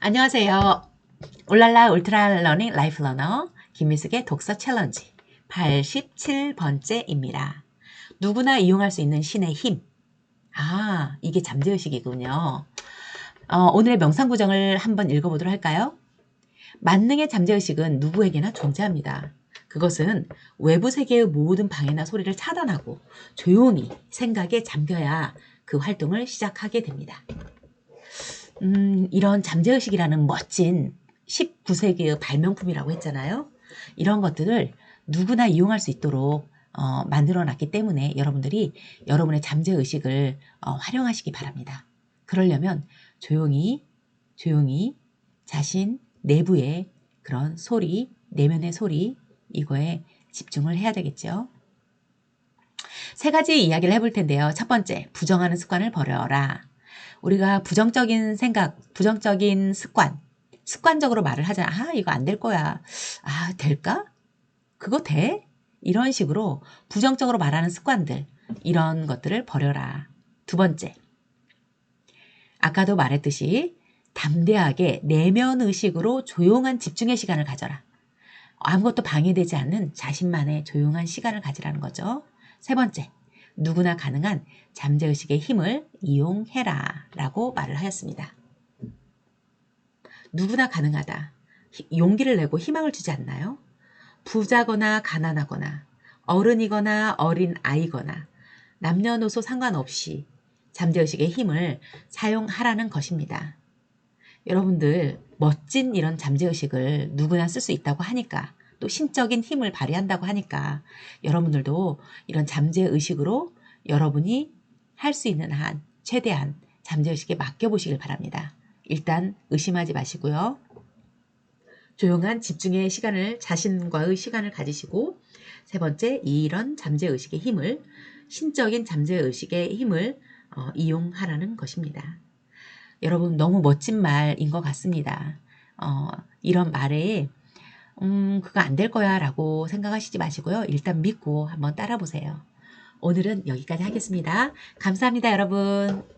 안녕하세요. 울랄라 울트라 러닝 라이프 러너 김미숙의 독서 챌린지 87번째입니다. 누구나 이용할 수 있는 신의 힘. 아, 이게 잠재의식이군요. 어, 오늘의 명상 구정을 한번 읽어보도록 할까요? 만능의 잠재의식은 누구에게나 존재합니다. 그것은 외부 세계의 모든 방해나 소리를 차단하고 조용히 생각에 잠겨야 그 활동을 시작하게 됩니다. 음, 이런 잠재의식이라는 멋진 19세기의 발명품이라고 했잖아요. 이런 것들을 누구나 이용할 수 있도록 어, 만들어 놨기 때문에 여러분들이 여러분의 잠재의식을 어, 활용하시기 바랍니다. 그러려면 조용히, 조용히 자신 내부의 그런 소리, 내면의 소리, 이거에 집중을 해야 되겠죠. 세 가지 이야기를 해볼 텐데요. 첫 번째, 부정하는 습관을 버려라. 우리가 부정적인 생각, 부정적인 습관, 습관적으로 말을 하잖아. 아, 이거 안 될 거야. 아, 될까? 그거 돼? 이런 식으로 부정적으로 말하는 습관들, 이런 것들을 버려라. 두 번째. 아까도 말했듯이 담대하게 내면 의식으로 조용한 집중의 시간을 가져라. 아무것도 방해되지 않는 자신만의 조용한 시간을 가지라는 거죠. 세 번째. 누구나 가능한 잠재의식의 힘을 이용해라 라고 말을 하였습니다. 누구나 가능하다. 용기를 내고 희망을 주지 않나요? 부자거나 가난하거나 어른이거나 어린 아이거나 남녀노소 상관없이 잠재의식의 힘을 사용하라는 것입니다. 여러분들 멋진 이런 잠재의식을 누구나 쓸 수 있다고 하니까 또 신적인 힘을 발휘한다고 하니까 여러분들도 이런 잠재의식으로 여러분이 할 수 있는 한 최대한 잠재의식에 맡겨보시길 바랍니다. 일단 의심하지 마시고요. 조용한 집중의 시간을 자신과의 시간을 가지시고 세 번째 이런 잠재의식의 힘을 신적인 잠재의식의 힘을 어, 이용하라는 것입니다. 여러분 너무 멋진 말인 것 같습니다. 어, 이런 말에 음, 그거 안 될 거야 라고 생각하시지 마시고요. 일단 믿고 한번 따라 보세요. 오늘은 여기까지 하겠습니다. 감사합니다, 여러분.